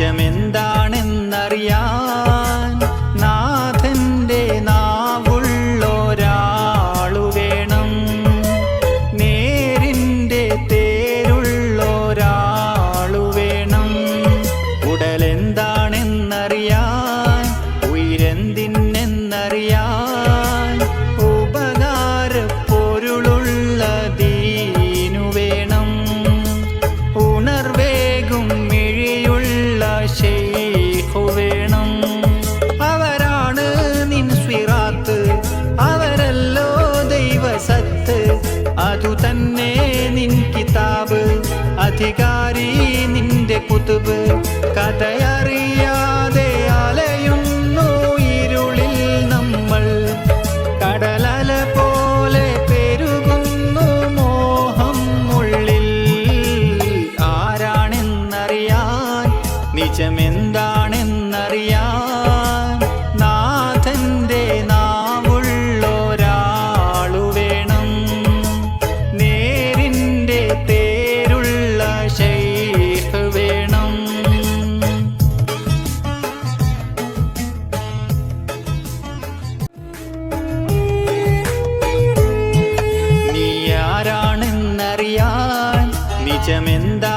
വെളിച്ചമെന്ന് കിതാബ് അധികാരി നിന്റെ കുതുബ് കഥയറിയാതെ നിജമെന്താണെന്നറിയാൻ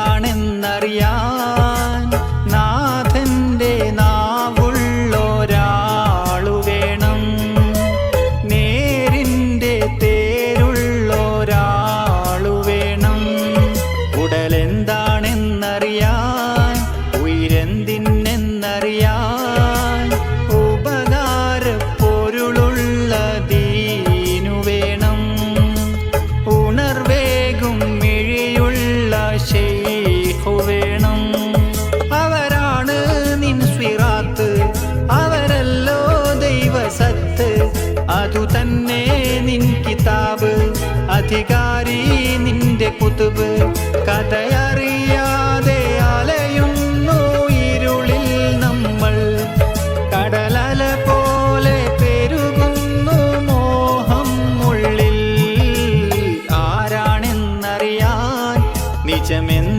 അതു തന്നെ നിൻ കിതാബ്. അധികാരി നിന്റെ കുതുബ്. കഥയറിയാതെ അലയുന്നു ഇരുളിൽ നമ്മൾ. കടലല പോലെ പെരുകുന്നു മോഹം ഉള്ളിൽ. ആരാണെന്നറിയാൻ നിജമെന്ന്